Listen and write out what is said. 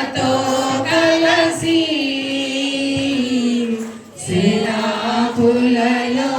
మనతో కలసి శిలాకులలో